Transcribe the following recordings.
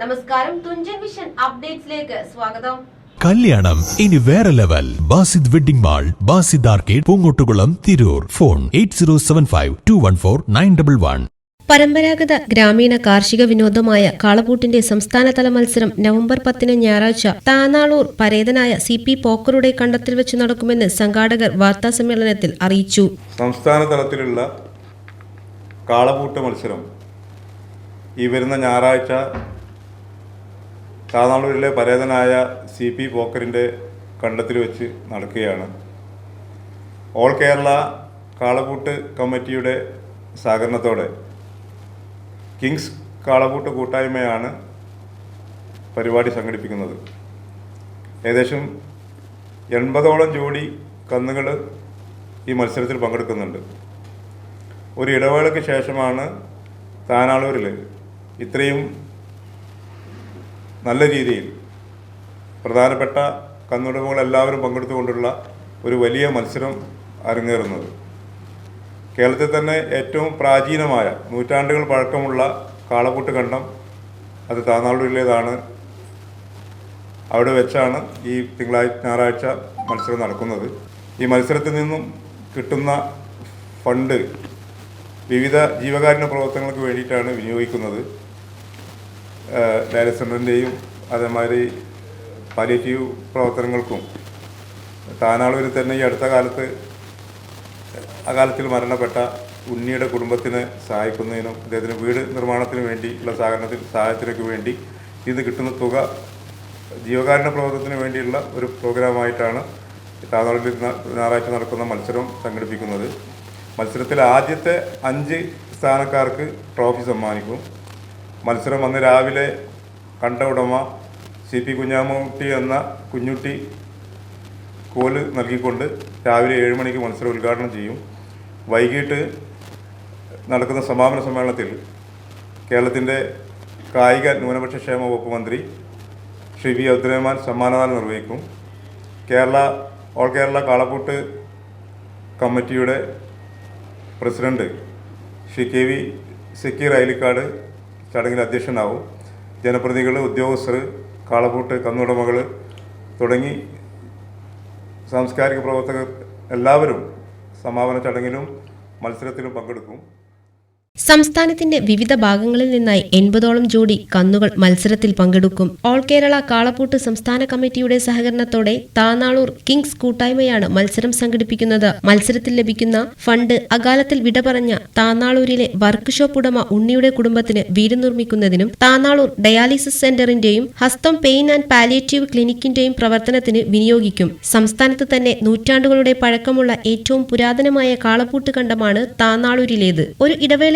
നമസ്കാരം തുഞ്ചൻ വിഷൻ അപ്ഡേറ്റ്സിലേക്ക് സ്വാഗതം. കല്യാണം ഇനി വേറെ level. Basid wedding mall Basid arcade Poongottukulam Tirur. Phone eight zero seven five two one four nine double one. പരമ്പരാഗത ഗ്രാമീണ കാർഷിക വിനോദമായ കാളപൂട്ടിന്റെ സംസ്ഥാനതല മത്സരം നവംബർ പത്തിന് ഞായറാഴ്ച താനാളൂർ പരേതനായ സി പി പോക്കറുടെ കണ്ടത്തിൽ വെച്ച് നടക്കുമെന്ന് സംഘാടകർ വാർത്താ സമ്മേളനത്തിൽ അറിയിച്ചു. സംസ്ഥാന തലത്തിലുള്ള കാളപൂട്ട് മത്സരം ഈ വരുന്ന ഞായറാഴ്ച താനാളൂരിലെ പരേതനായ സി പി പോക്കറിന്റെ കണ്ടത്തിൽ വെച്ച് നടക്കുകയാണ്. ഓൾ കേരള കാളപൂട്ട് കമ്മിറ്റിയുടെ സഹകരണത്തോടെ കിങ്സ് കാളപൂട്ട് കൂട്ടായ്മയാണ് പരിപാടി സംഘടിപ്പിക്കുന്നത്. ഏകദേശം എൺപതോളം ജോഡി കന്നുകൾ ഈ മത്സരത്തിൽ പങ്കെടുക്കുന്നുണ്ട്. ഒരു ഇടവേളയ്ക്ക് ശേഷമാണ് താനാളൂരിൽ ഇത്രയും നല്ല രീതിയിൽ പ്രധാനപ്പെട്ട കന്നുടമകൾ എല്ലാവരും പങ്കെടുത്തുകൊണ്ടുള്ള ഒരു വലിയ മത്സരം അരങ്ങേറുന്നത്. കേരളത്തിൽ തന്നെ ഏറ്റവും പ്രാചീനമായ നൂറ്റാണ്ടുകൾ പഴക്കമുള്ള കാളപൂട്ട് കണ്ടം അത് താനാളൂരിലേതാണ് അവിടെ വെച്ചാണ് ഈ തിങ്കളാഴ്ച ഞായറാഴ്ച മത്സരം നടക്കുന്നത്. ഈ മത്സരത്തിൽ നിന്നും കിട്ടുന്ന ഫണ്ട് വിവിധ ജീവകാരുണ്യ പ്രവർത്തനങ്ങൾക്ക് വേണ്ടിയിട്ടാണ് വിനിയോഗിക്കുന്നത്. ഡയലസ് സെന്ററിന്റെയും അതേമാതിരി പാലിയേറ്റീവ് പ്രവർത്തനങ്ങൾക്കും താനാളൂരിൽ തന്നെ ഈ അടുത്ത കാലത്ത് അകാലത്തിൽ മരണപ്പെട്ട ഉണ്ണിയുടെ കുടുംബത്തിന് സഹായിക്കുന്നതിനും അദ്ദേഹത്തിന് വീട് നിർമ്മാണത്തിന് വേണ്ടിയുള്ള സഹകരണത്തിൽ സഹായത്തിനൊക്കെ വേണ്ടി ഇത് കിട്ടുന്ന തുക ജീവകാരുണ്യ പ്രവർത്തനത്തിന് വേണ്ടിയുള്ള ഒരു പ്രോഗ്രാമായിട്ടാണ് താതാളിൽ ഞായറാഴ്ച നടക്കുന്ന മത്സരം സംഘടിപ്പിക്കുന്നത്. മത്സരത്തിൽ ആദ്യത്തെ അഞ്ച് സ്ഥാനക്കാർക്ക് ട്രോഫി സമ്മാനിക്കും. മത്സരം അന്ന് രാവിലെ കണ്ട ഉടമ സി പി കുഞ്ഞാമൂട്ടി എന്ന കുഞ്ഞുട്ടി കോൽ നൽകിക്കൊണ്ട് രാവിലെ ഏഴ് മണിക്ക് മത്സരം ഉദ്ഘാടനം ചെയ്യും. വൈകിട്ട് നടക്കുന്ന സമാപന സമ്മേളനത്തിൽ കേരളത്തിന്റെ കായിക ന്യൂനപക്ഷ ക്ഷേമ വകുപ്പ് മന്ത്രി ശ്രീ വി അബ്ദുറഹ്മാൻ സമ്മാനദാനം നിർവഹിക്കും. കേരള ഓൾ കേരള കാളപ്പൂട്ട് കമ്മിറ്റിയുടെ president Shri K V Sakeer Ayalikkad ചടങ്ങിൽ അധ്യക്ഷനാവും. ജനപ്രതിനിധികൾ ഉദ്യോഗസ്ഥർ കാളപൂട്ട് കന്നുടമകൾ തുടങ്ങി സാംസ്കാരിക പ്രവർത്തകർ എല്ലാവരും സമാപന ചടങ്ങിലും മത്സരത്തിലും പങ്കെടുക്കും. സംസ്ഥാനത്തിന്റെ വിവിധ ഭാഗങ്ങളിൽ നിന്നായി എൺപതോളം ജോഡി കന്നുകൾ മത്സരത്തിൽ പങ്കെടുക്കും. ഓൾ കേരള കാളപ്പൂട്ട് സംസ്ഥാന കമ്മിറ്റിയുടെ സഹകരണത്തോടെ താനാളൂർ കിങ്സ് കൂട്ടായ്മയാണ് മത്സരം സംഘടിപ്പിക്കുന്നത്. മത്സരത്തിൽ ലഭിക്കുന്ന ഫണ്ട് അകാലത്തിൽ വിട പറഞ്ഞ താനാളൂരിലെ വർക്ക്ഷോപ്പ് ഉടമ ഉണ്ണിയുടെ കുടുംബത്തിന് വീട് നിർമ്മിക്കുന്നതിനും താനാളൂർ ഡയാലിസിസ് സെന്ററിന്റെയും ഹസ്തം പെയിൻ ആൻഡ് പാലിയേറ്റീവ് ക്ലിനിക്കിന്റെയും പ്രവർത്തനത്തിന് വിനിയോഗിക്കും. സംസ്ഥാനത്ത് തന്നെ നൂറ്റാണ്ടുകളുടെ പഴക്കമുള്ള ഏറ്റവും പുരാതനമായ കാളപ്പൂട്ട് കണ്ടമാണ് താനാളൂരിലേത്. ഒരു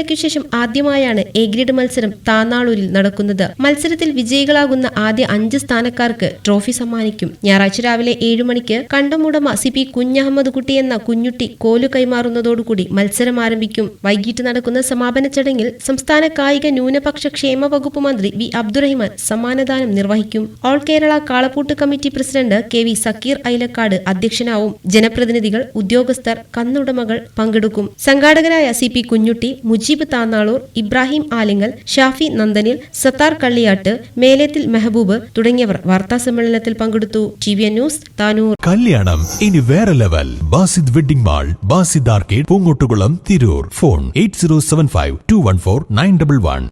ഇടവേളയ്ക്കു ശേഷം ആദ്യമായാണ് എ ഗ്രേഡ് മത്സരം താന്നാളൂരിൽ നടക്കുന്നത്. മത്സരത്തിൽ വിജയികളാകുന്ന ആദ്യ അഞ്ച് സ്ഥാനക്കാർക്ക് ട്രോഫി സമ്മാനിക്കും. ഞായറാഴ്ച രാവിലെ ഏഴു മണിക്ക് കണ്ടമുടമ സി പി കുഞ്ഞഹമ്മദ് കുട്ടി എന്ന കുഞ്ഞുട്ടി കോലു കൈമാറുന്നതോടുകൂടി മത്സരം ആരംഭിക്കും. വൈകിട്ട് നടക്കുന്ന സമാപന ചടങ്ങിൽ സംസ്ഥാന കായിക ന്യൂനപക്ഷ ക്ഷേമ വകുപ്പ് മന്ത്രി വി അബ്ദുറഹിമാൻ സമ്മാനദാനം നിർവഹിക്കും. All Kerala കാളപ്പൂട്ട് committee president K V Sakeer Ailakkad അധ്യക്ഷനാവും. ജനപ്രതിനിധികൾ ഉദ്യോഗസ്ഥർ കന്നുടമകൾ പങ്കെടുക്കും. സംഘാടകരായ സി പി കുഞ്ഞുട്ടി മുജീബ് താന്നാളൂർ ഇബ്രാഹിം ആലിങ്ങൽ ഷാഫി നന്ദനിൽ സത്താർ കള്ളിയാട്ട് മേലേത്തിൽ മെഹബൂബ് തുടങ്ങിയവർ വാർത്താ സമ്മേളനത്തിൽ പങ്കെടുത്തു. T V news Tanur. കല്യാണം ഇനി വേറെ level. Basid wedding mall Basid arcade Poongottukulam Tirur. Phone eight zero seven five two one four nine double one.